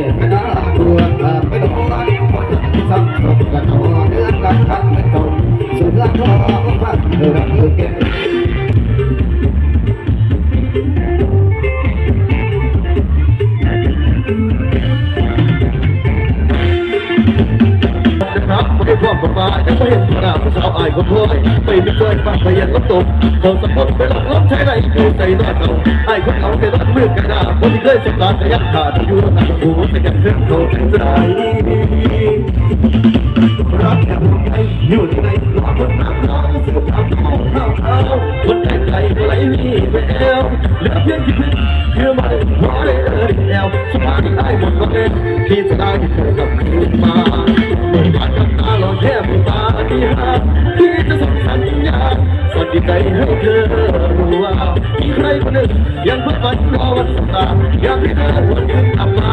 ไม่าดผู้สาวอายคนพ่อยไม่มีเคยฟังพยันล้มตกเขาสะกดไปหลอกล้มใช้ไรคือใจน้อยเขาอายคนเขาในรักมือกันหน้าคนที่เคยสำราญขยันขาดอยู่หนักหูแต่ยังเพิ่งโตเป็นใจรักแค่หัวใจอยู่ในหลอกคนนั้น้อสุดทางเข คนใจใจไหลมีแววเหลือเพียงคิดเพื่อมาหัวเลยแล้วสบายได้หมดก็เลยที่จะได้เธอกับคืนมาเปิดบ้านกับตาหลอกแค่ผู้ตาที่หาที่จะส่งสัญญาณสนใจให้เธอรู้ว่ามีใครคนหนึ่งยังเพิ่งฝันรอวันสัปดาห์อยากให้เธอวันหนึ่งกลับมา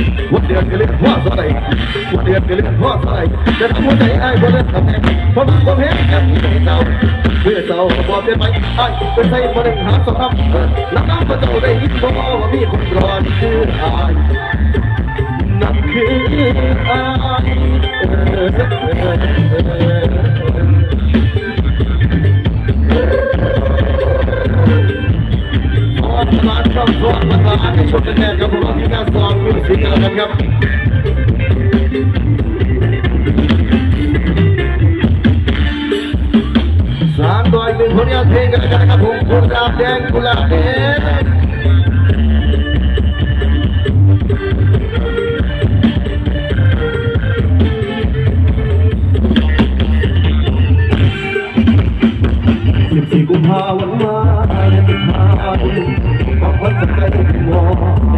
องรอก่อนน้ำตาเดินไปต่อกับรักรอตอนจำเย็นดูใส่รับแทนคิดว่าได้ตายอยากเห็นโอ้โหทำกันเป็นตอนแต่ตายกันเองที่ผมทำไม่ได้ทำไม่ได้ทำเพี้ยนเพี้ยนอยู่ใส่ตัวทำเพี้ยนทำเป็นเอาโง่อยากฟังวันเดือนก็เรียกว่าอะไรวันเดือนก็เรียกว่าอะไรจะทำหัวใจไอ้คนนั้นทำไงเพราะมันก็เห็นกันที่เราเพื่อเราบอกได้ไหมไอ้เป็นใช่คนหนึ่งหาสองคำแล้วน้ำมาเจ้าได้ยินบอกว่ามีคนรอนี่คือไอ้นั่นคืออายส อนมาต้องสอนมาในช่วงแรกรับการสอนมิวสิกกันครับสามตัวอีกหนึ่งผลงานเพลงกันนะครับผมกุหลาบแดงกุหลาบแดงสิบสี่กุมภาวันวานเป็นพาดินบอกว่าจะไปมองแต่เธอสาใส่ความคิดที่มันพุ่งละเมอบบี้ตัด็กที่มองแค่คนเรา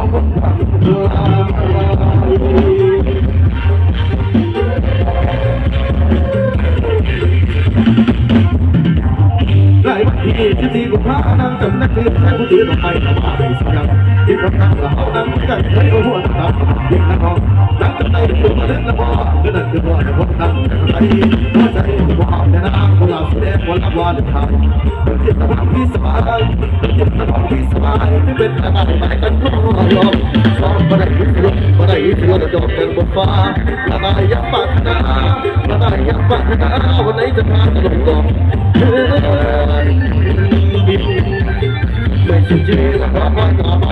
หลายวันที่ที่ที่กุมภาพันธ์จำนักเรียนแท้ผู้ถือต่อไปทำอะไรสักอย่างที่กำลังเรานั่งกันใช้หัวตาเด็กนักร้องนักันในตัวมาเล่นละครก็นั่นคือว่าจะพบกันใจหัวใจว่าแม่นางคนเราแสดงวันละวันไทยเป็นจิตตะวันที่สบายเป็นจิตตะวันที่สบายที่เป็นอะไรไปกันก็ลองสองประเดี๋ยวประเดี๋ยวที่เราจะเดินบนฟ้าละลายยับปัดนาละลายยับปัดนาวันไหนจะพาตลงลง ช่จีละความว่าต่อไป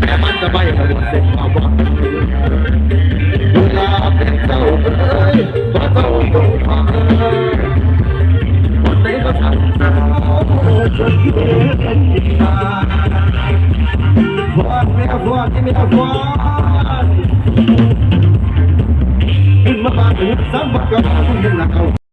แต่มันจะไม่กระโดดเส้นความว่าเวลาเป็นเจ้าเอ้ยว่าเจ้าต้องผ่านวันไหนก็ทำเอาจนเกิดเป็นจริงฟอนไม่เอาฟอนที่ไม่เอาฟอนขึ้นมาบ้านถึงสามบักกะมาคุณเห็นนักเอา